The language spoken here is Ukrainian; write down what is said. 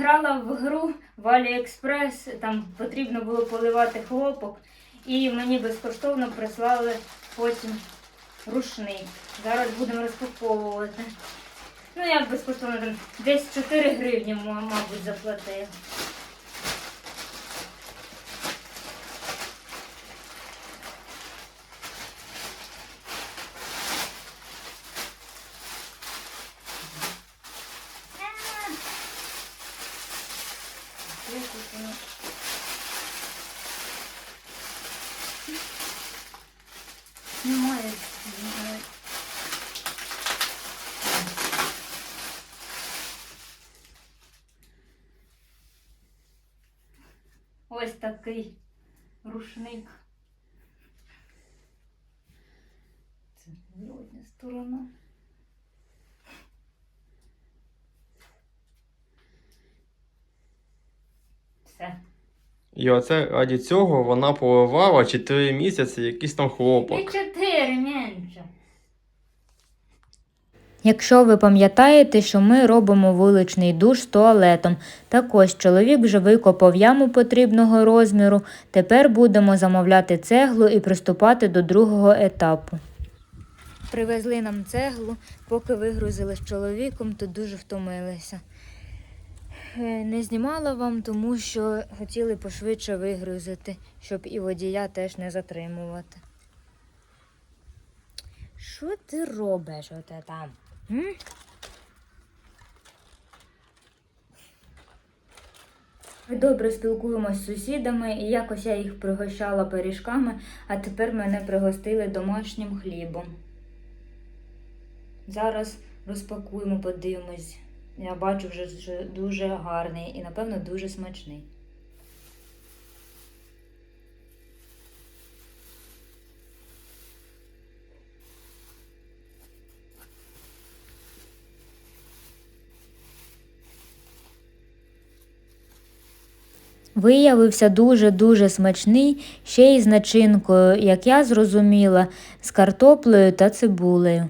грала в гру в Аліекспрес, там потрібно було поливати хлопок, і мені безкоштовно прислали потім рушник. Зараз будемо розпаковувати. Ну, як безкоштовно, там десь 4 гривні, мабуть, заплатив. Тут? Немає. Ось такий рушник. Це сторона. Все. І оце раді цього вона поливала 4 місяці якийсь там І хлопок. чотири менше. Якщо ви пам'ятаєте, що ми робимо вуличний душ з туалетом, так ось чоловік вже викопав яму потрібного розміру. Тепер будемо замовляти цеглу і приступати до другого етапу. Привезли нам цеглу, поки вигрузили з чоловіком, то дуже втомилися. Е, Не знімала вам, тому що хотіли пошвидше вигрузити, щоб і водія теж не затримувати. Що ти робиш оте там? М? Ми добре спілкуємося з сусідами, і якось я їх пригощала пиріжками, а тепер мене пригостили домашнім хлібом. Зараз розпакуємо, подивимось. Я бачу вже, дуже гарний і, напевно, дуже смачний. Виявився дуже-дуже смачний, ще й з начинкою, як я зрозуміла, з картоплею та цибулею.